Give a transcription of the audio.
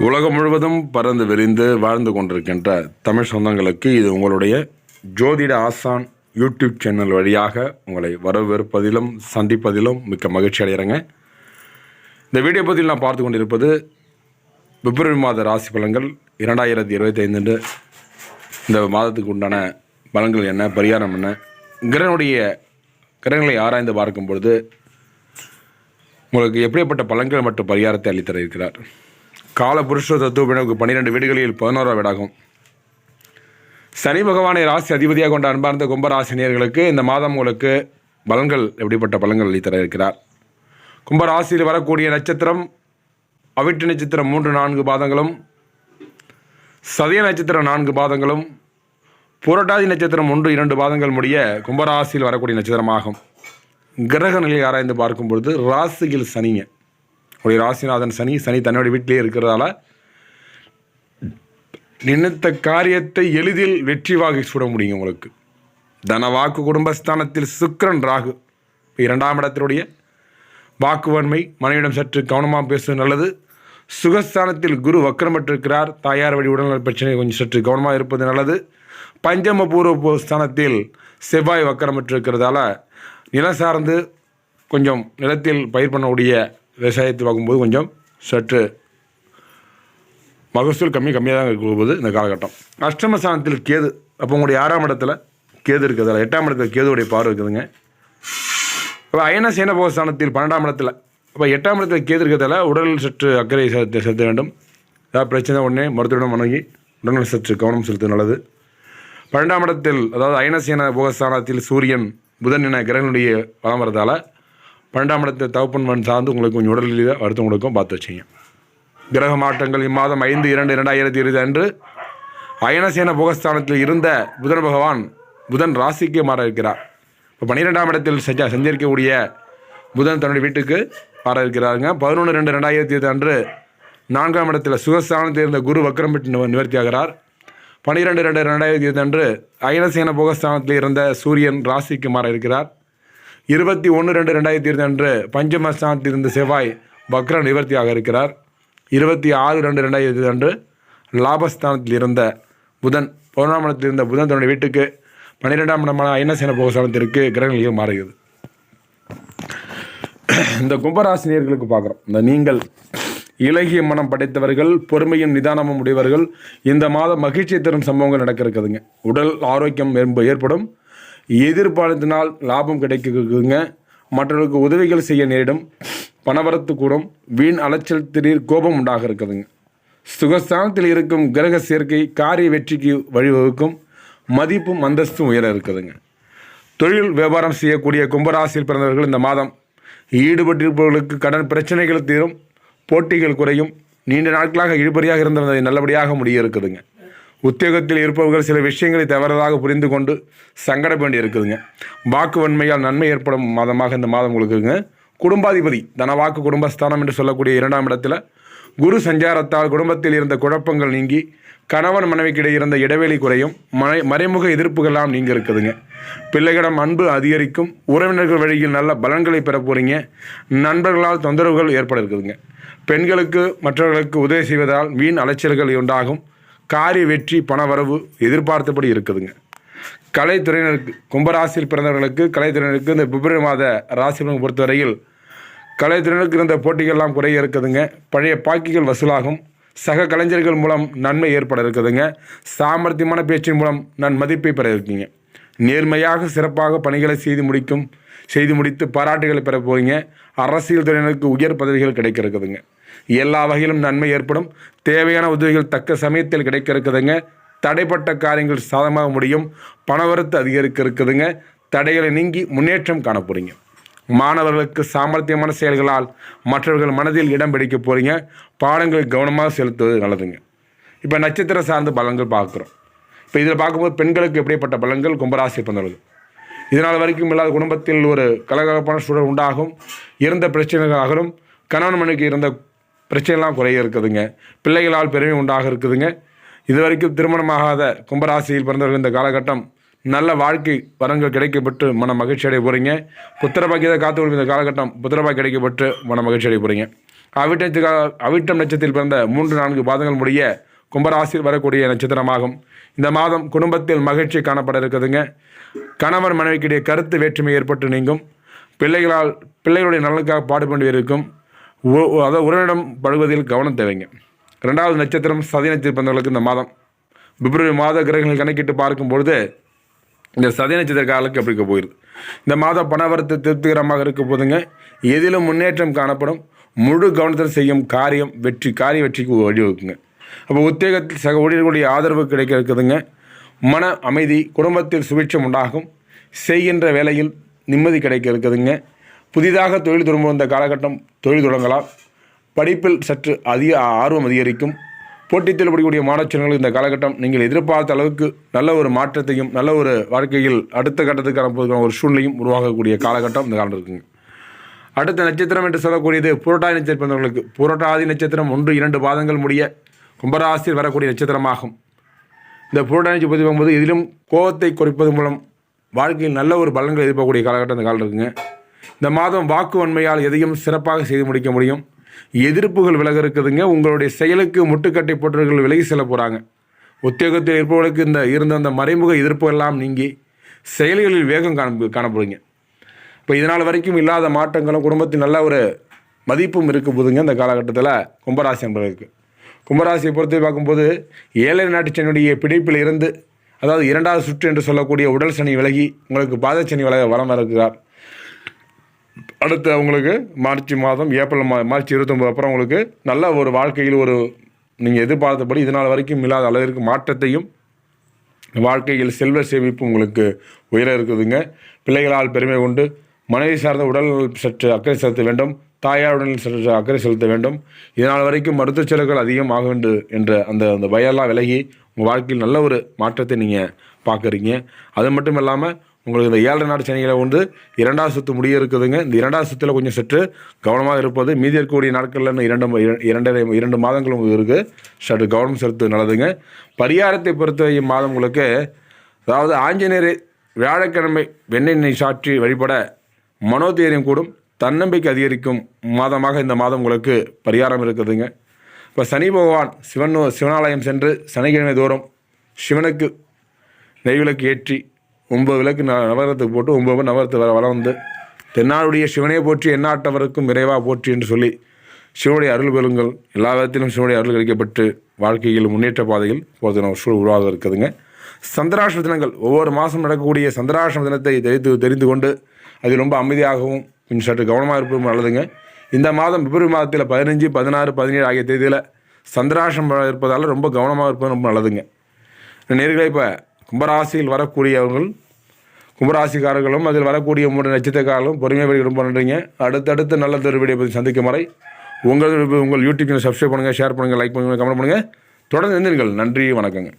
உலகம் முழுவதும் பறந்து விரிந்து வாழ்ந்து கொண்டிருக்கின்ற தமிழ் சொந்தங்களுக்கு இது உங்களுடைய ஜோதிட ஆசான் யூடியூப் சேனல் வழியாக உங்களை வரவேற்பதிலும் சந்திப்பதிலும் மிக்க மகிழ்ச்சி அடைகிறேங்க. இந்த வீடியோ பதில் நான் பார்த்து கொண்டிருப்பது பிப்ரவரி மாத ராசி பலன்கள். இரண்டாயிரத்தி இருபத்தைந்து இந்த மாதத்துக்கு உண்டான பலன்கள் என்ன பரிகாரம் என்ன? கிரகனுடைய கிரகங்களை ஆராய்ந்து பார்க்கும் பொழுது உங்களுக்கு எப்படிப்பட்ட பலன்கள் மற்றும் பரிகாரத்தை அளித்தர இருக்கிறார் கால புருஷ தத்துவ பிணக்கு பன்னிரெண்டு வீடுகளில் பதினோரா வீடாகும். சனி பகவானை ராசி அதிபதியாக கொண்ட அன்பார்ந்த கும்பராசினியர்களுக்கு இந்த மாதம் உங்களுக்கு பலன்கள் எப்படிப்பட்ட பலன்கள் அளித்தர இருக்கிறார்? கும்பராசியில் வரக்கூடிய நட்சத்திரம் அவிட்டு நட்சத்திரம் மூன்று நான்கு பாதங்களும் சதய நட்சத்திரம் நான்கு பாதங்களும் புரட்டாதி நட்சத்திரம் ஒன்று இரண்டு பாதங்கள் முடிய கும்பராசியில் வரக்கூடிய நட்சத்திரமாகும். கிரக நிலையை ஆராய்ந்து பார்க்கும் பொழுது ராசியில் சனிங்க. உடைய ராசிநாதன் சனி சனி தன்னுடைய வீட்டிலே இருக்கிறதால நினைத்த காரியத்தை எளிதில் வெற்றி வாகி சுட முடியும் உங்களுக்கு. தனவாக்கு குடும்பஸ்தானத்தில் சுக்கரன் ராகு. இரண்டாம் இடத்தினுடைய வாக்குவன்மை மனைவிடம் சற்று கவனமாக பேசுவது நல்லது. சுகஸ்தானத்தில் குரு வக்கரமற்றிருக்கிறார். தாயார் வழி உடல்நல பிரச்சனை கொஞ்சம் சற்று கவனமாக இருப்பது நல்லது. பஞ்சம பூர்வ ஸ்தானத்தில் செவ்வாய் வக்கரமற்றிருக்கிறதால நிலம் சார்ந்து கொஞ்சம் நிலத்தில் பயிர் பண்ணக்கூடிய விவசாயத்தை பார்க்கும்போது கொஞ்சம் சற்று மகசூல் கம்மி கம்மியாக தான் இருக்கும்போது இந்த காலகட்டம். அஷ்டம ஸ்தானத்தில் கேது அப்போ உங்களுடைய ஆறாம் இடத்துல கேது இருக்குதுல்ல எட்டாம் இடத்துல கேதுடைய பார்வை இருக்குதுங்க. இப்போ அயன சேனபோக ஸ்தானத்தில் பன்னெண்டாம் இடத்துல அப்போ எட்டாம் இடத்துல கேது இருக்கிறதால உடல் சற்று அக்கறை செலுத்த செலுத்த வேண்டும். ஏதாவது பிரச்சனை உடனே மருத்துவம் வணங்கி உடனே சற்று கவனம் செலுத்த நல்லது. பன்னெண்டாம் இடத்தில் அதாவது அயனசேன போகஸ்தானத்தில் சூரியன் புதன் என கிரகனுடைய வளம் வரதால் பன்னெண்டாம் இடத்தை தகப்பன் மண் சார்ந்து உங்களுக்கு கொஞ்சம் உடல்நிலை வருத்தவங்களுக்கும் பார்த்து வச்சிங்க. கிரக மாற்றங்கள் இம்மாதம் ஐந்து இரண்டு இரண்டாயிரத்தி இருபது அன்று அயனசேன புகஸ்தானத்தில் இருந்த புதன் பகவான் புதன் ராசிக்கு மாற இருக்கிறார் இப்போ பன்னிரெண்டாம் இடத்தில் செஞ்ச செஞ்சிருக்கக்கூடிய புதன் தன்னுடைய வீட்டுக்கு மாற இருக்கிறாருங்க பதினொன்று ரெண்டு ரெண்டாயிரத்தி இருபது அன்று நான்காம் இடத்தில் சுகஸ்தானத்தில் இருந்த குரு வக்ரம் பெற்று நிவர்த்தி ஆகிறார். பன்னிரெண்டு ரெண்டு ரெண்டாயிரத்தி இருபது அன்று அயனசேன புகஸ்தானத்தில் இருந்த சூரியன் ராசிக்கு மாற இருக்கிறார் இருபத்தி ஒன்று ரெண்டு ரெண்டாயிரத்தி இருபது அன்று பஞ்சமஸ்தானத்தில் இருந்த செவ்வாய் வக்ர நிவர்த்தியாக இருக்கிறார். இருபத்தி ஆறு ரெண்டு ரெண்டாயிரத்தி இருபது அன்று லாபஸ்தானத்தில் இருந்த புதன் பதினொன்றாம் இடத்தில் இருந்த புதன் தன்னுடைய வீட்டுக்கு பன்னிரெண்டாம் இடமான ஐநசேன போகஸ்தானத்திற்கு கிரகங்களையும் மாறுகிறது. இந்த கும்பராசினியர்களுக்கு பார்க்குறோம். இந்த நீங்கள் இலகிய மனம் படைத்தவர்கள் பொறுமையும் நிதானமும் உடையவர்கள் இந்த மாதம் மகிழ்ச்சி தரும் சம்பவங்கள் நடக்க இருக்குதுங்க. உடல் ஆரோக்கியம் ஏற்படும். எதிர்பார்த்தினால் லாபம் கிடைக்குங்க. மற்றவர்களுக்கு உதவிகள் செய்ய நேரிடும். பணவரத்து கூடும் வீண் அலைச்சல் திடீர் கோபம் உண்டாக இருக்குதுங்க சுகஸ்தானத்தில் இருக்கும் கிரக சேர்க்கை காரிய வெற்றிக்கு வழிவகுக்கும். மதிப்பும் அந்தஸ்தும் உயர இருக்குதுங்க தொழில் வியாபாரம் செய்யக்கூடிய கும்பராசியில் பிறந்தவர்கள் இந்த மாதம் ஈடுபட்டிருப்பவர்களுக்கு கடன் பிரச்சனைகள் தீரும். போட்டிகள் குறையும். நீண்ட நாட்களாக இழுபறியாக இருந்ததை நல்லபடியாக முடிய இருக்குதுங்க உத்தியோகத்தில் இருப்பவர்கள் சில விஷயங்களை தவறதாக புரிந்து கொண்டு சங்கட வேண்டி இருக்குதுங்க வாக்கு வன்மையால் நன்மை ஏற்படும் மாதமாக இந்த மாதம் உங்களுக்குங்க குடும்பாதிபதி தனவாக்கு குடும்பஸ்தானம் என்று சொல்லக்கூடிய இரண்டாம் இடத்துல குரு சஞ்சாரத்தால் குடும்பத்தில் இருந்த குழப்பங்கள் நீங்கி கணவன் மனைவிக்கிடையே இருந்த இடைவெளி குறையும் மறை மறைமுக எதிர்ப்புகள்லாம் நீங்க இருக்குதுங்க பிள்ளைகளிடம் அன்பு அதிகரிக்கும் உறவினர்கள் வழியில் நல்ல பலன்களை பெற போறீங்க. நண்பர்களால் தொந்தரவுகள் ஏற்பட இருக்குதுங்க. பெண்களுக்கு மற்றவர்களுக்கு உதவி செய்வதால் வீண் அலைச்சல்கள் உண்டாகும். காரிய வெற்றி பணவரவு எதிர்பார்த்தபடி இருக்குதுங்க. கலைத்துறையினருக்கு கும்பராசியில் பிறந்தவர்களுக்கு கலைத்துறையினருக்கு இந்த பிப்ரவரி மாத ராசி பொறுத்தவரையில் கலைத்துறையினருக்கு இருந்த போட்டிகள்லாம் குறைய இருக்குதுங்க. பழைய பாக்கிகள் வசூலாகும். சக கலைஞர்கள் மூலம் நன்மை ஏற்பட இருக்குதுங்க. சாமர்த்தியமான பேச்சின் மூலம் நன் மதிப்பை பெற இருக்கீங்க. நேர்மையாக சிறப்பாக பணிகளை செய்து முடிக்கும் செய்து முடித்து பாராட்டுகளை பெற போறீங்க. அரசியல் துறையினருக்கு உயர் பதவிகள் கிடைக்க இருக்குதுங்க. எல்லா வகையிலும் நன்மை ஏற்படும். தேவையான உதவிகள் தக்க சமயத்தில் கிடைக்க இருக்குதுங்க தடைப்பட்ட காரியங்கள் சாதமாக முடியும். பணவரத்து அதிகரிக்க இருக்குதுங்க தடைகளை நீங்கி முன்னேற்றம் காண மாணவர்களுக்கு சாமர்த்தியமான செயல்களால் மற்றவர்கள் மனதில் இடம் பிடிக்க போறீங்க. பாடங்கள் கவனமாக செலுத்துவது நல்லதுங்க. இப்போ நட்சத்திர சார்ந்த பலன்கள் பார்க்குறோம். இப்போ இதில் பார்க்கும்போது பெண்களுக்கு எப்படிப்பட்ட பலன்கள்? கும்பராசி பிறந்தவர்கள் இதனால் வரைக்கும் இல்லாத குடும்பத்தில் ஒரு கலகலப்பான சூழல் உண்டாகும். இருந்த பிரச்சனைகள் அகலும். கணவன் மனைவிக்கு இருந்த பிரச்சனைலாம் குறைய இருக்குதுங்க. பிள்ளைகளால் பெருமை உண்டாக இருக்குதுங்க. இது வரைக்கும் திருமணமாகாத கும்பராசியில் பிறந்தவர்கள் இந்த காலகட்டம் நல்ல வாழ்க்கை வரங்கள் கிடைக்கப்பட்டு மன மகிழ்ச்சி அடைய போகிறீங்க புத்திரபாக்கியத்தை காத்து கொள்ளும் இந்த காலகட்டம் புத்திரபாக்கி கிடைக்கப்பட்டு மன மகிழ்ச்சி அடைய போகிறீங்க அவிட்டத்துக்காக அவிட்டம் நட்சத்திரத்தில் பிறந்த மூன்று நான்கு பாதங்கள் முடிய கும்பராசியில் வரக்கூடிய நட்சத்திரமாகும். இந்த மாதம் குடும்பத்தில் மகிழ்ச்சி காணப்பட இருக்குதுங்க. கணவன் மனைவிக்கிடையே கருத்து வேற்றுமை ஏற்பட்டு நீங்கும். பிள்ளைகளால் பிள்ளைகளுடைய நலனுக்காக பாடுபட்டு இருக்கும். அதாவது உறவினிடம் படுவதில் கவனம் தேவைங்க. ரெண்டாவது நட்சத்திரம் சதி நட்சத்திரம் பிறந்தவர்களுக்கு இந்த மாதம். பிப்ரவரி மாத கிரகங்கள் கணக்கிட்டு பார்க்கும்பொழுது இந்த சதி நட்சத்திர காலுக்கு அப்படி போயிடுது இந்த மாதம் பணவரத்தை திருப்திகரமாக இருக்க போதுங்க. எதிலும் முன்னேற்றம் காணப்படும். முழு கவனத்தில் செய்யும் காரியம் வெற்றி காரிய வெற்றிக்கு வழிவகுக்குங்க. அப்போ உத்தியோகத்தில் சக ஊழியர்களுடைய ஆதரவு கிடைக்க இருக்குதுங்க. மன அமைதி குடும்பத்தில் சுபிட்சம் உண்டாகும். செய்கின்ற வேலையில் நிம்மதி கிடைக்க இருக்குதுங்க. புதிதாக தொழில் தொடங்கும் இந்த காலகட்டம் தொழில் தொடங்கலாம். படிப்பில் சற்று அதிக ஆர்வம் அதிகரிக்கும். போட்டித் தேர்வு படிக்கக்கூடிய மாணவர்களுக்கு இந்த காலகட்டம் நீங்கள் எதிர்பார்த்த அளவுக்கு நல்ல ஒரு மாற்றத்தையும் நல்ல ஒரு வாழ்க்கையில் அடுத்த கட்டத்துக்கு அனுப்புவதற்கான ஒரு சூழ்நிலையும் உருவாகக்கூடிய காலகட்டம் இந்த காலம் இருக்குங்க. அடுத்த நட்சத்திரம் என்று சொல்லக்கூடியது புரட்டாதி நட்சத்திரம் பிறந்தவர்களுக்கு புரட்டாதி நட்சத்திரம் ஒன்று இரண்டு பாதங்கள் முடிய கும்பராசியில் வரக்கூடிய நட்சத்திரமாகும். இந்த புரட்டாதி பற்றி போது இதிலும் கோபத்தை குறைப்பது மூலம் வாழ்க்கையில் நல்ல ஒரு பலன்களை எதிர்பார்க்கக்கூடிய காலகட்டம் இந்த காலம் இருக்குங்க. இந்த மாதம் வாக்கு வன்மையால் எதையும் சிறப்பாக செய்து முடிக்க முடியும். எதிர்ப்புகள் விலக இருக்குதுங்க. உங்களுடைய செயலுக்கு முட்டுக்கட்டை போட்டவர்கள் விலகி செல்ல போகிறாங்க உத்தியோகத்தில் இருப்பவர்களுக்கு இந்த இருந்த அந்த மறைமுக எதிர்ப்பு எல்லாம் நீங்கி செயல்களில் வேகம் காண காணப்படுங்க. இப்போ இதனால் வரைக்கும் இல்லாத மாற்றங்களும் குடும்பத்தில் நல்ல ஒரு மதிப்பும் இருக்க போதுங்க இந்த காலகட்டத்தில் கும்பராசி என்பதற்கு கும்பராசியை பொறுத்து பார்க்கும்போது ஏழை நாட்டு சனியுடைய பிடிப்பில் இருந்து அதாவது இரண்டாவது சுற்று என்று சொல்லக்கூடிய உடல் சனி விலகி உங்களுக்கு பாதச்சனி விலக வளம் இருக்கிறார். அடுத்து அவங்களுக்கு மார்ச் மாதம் ஏப்ரல் மா மார்ச் இருபத்தொம்பது அப்புறம் உங்களுக்கு நல்ல ஒரு வாழ்க்கையில் ஒரு நீங்கள் எதிர்பார்த்தபடி இதனால் வரைக்கும் இல்லாத அளவிற்கு மாற்றத்தையும் வாழ்க்கையில் செல்வ சேமிப்பு உங்களுக்கு உயர இருக்குதுங்க. பிள்ளைகளால் பெருமை கொண்டு மனைவி சார்ந்த உடல் சற்று அக்கறை செலுத்த வேண்டும். தாயார் சற்று அக்கறை செலுத்த வேண்டும். இதனால் வரைக்கும் மருத்துவ செலவுகள் அதிகம் ஆக வேண்டும் என்ற அந்த அந்த பயெல்லாம் விலகி உங்கள் வாழ்க்கையில் நல்ல ஒரு மாற்றத்தை நீங்கள் பார்க்குறீங்க. அது மட்டும் இல்லாமல் உங்களுக்கு இந்த ஏழரை நாடு சனிகளை வந்து இரண்டாவது சுற்று முடிய இருக்குதுங்க. இந்த இரண்டாவது சுற்றில் கொஞ்சம் சற்று கவனமாக இருப்பது. மீதி இருக்கக்கூடிய நாட்களில் இன்னும் இரண்டு இரண்டரை இரண்டு மாதங்கள் உங்களுக்கு இருக்குது சற்று கவனம் செலுத்து நல்லதுங்க. பரிகாரத்தை பொறுத்த மாதம் உங்களுக்கு அதாவது ஆஞ்சநேயர் வியாழக்கிழமை வெண்ணெண்ணெய் சாற்றி வழிபட மனோதைரியம் கூடும். தன்னம்பிக்கை அதிகரிக்கும் மாதமாக இந்த மாதம் உங்களுக்கு பரிகாரம் இருக்குதுங்க. இப்போ சனி பகவான் சிவன் சிவனாலயம் சென்று சனிக்கிழமை தோறும் சிவனுக்கு நெய்விளக்கு ஏற்றி ஒன்பது விளக்கு ந நவரத்துக்கு போட்டு ஒன்பது நவரத்து வர வளம் வந்து தென்னாடுடைய சிவனே போற்றி எண்ணாட்டவருக்கும் விரைவாக போற்றி என்று சொல்லி சிவனுடைய அருள் பெறுங்கள். எல்லா விதத்திலும் சிவனுடைய அருள் கிடைக்கப்பட்டு வாழ்க்கையில் முன்னேற்ற பாதையில் போகிறதுன சூழ் சூழல் உருவாக இருக்குதுங்க சந்திராஷ்ம தினங்கள் ஒவ்வொரு மாதம் நடக்கக்கூடிய சந்திராஷ்ம தினத்தை தெரிந்து தெரிந்து கொண்டு அது ரொம்ப அமைதியாகவும் கொஞ்சம் சற்று கவனமாக இருப்பதும் நல்லதுங்க. இந்த மாதம் பிப்ரவரி மாதத்தில் பதினஞ்சு பதினாறு பதினேழு ஆகிய தேதியில் சந்திராஷ்டமம் இருப்பதால் ரொம்ப கவனமாக இருப்பது ரொம்ப நல்லதுங்க. நேர்களை இப்போ கும்பராசியில் வரக்கூடியவர்கள் கும்பராசிக்காரர்களும் அதில் வரக்கூடிய மூன்று நட்சத்திரக்காரர்களும் பொறுமையாக வழி ரொம்ப நன்றிங்க. அடுத்தடுத்து நல்ல ஒரு பற்றி சந்திக்கும் வரை உங்கள் உங்கள் யூடியூப் சப்ஸ்கிரைப் பண்ணுங்கள் ஷேர் பண்ணுங்கள் லைக் பண்ணுங்கள் கமெண்ட் பண்ணுங்கள் தொடர்ந்து இருந்தீர்கள் நன்றி வணக்கங்க.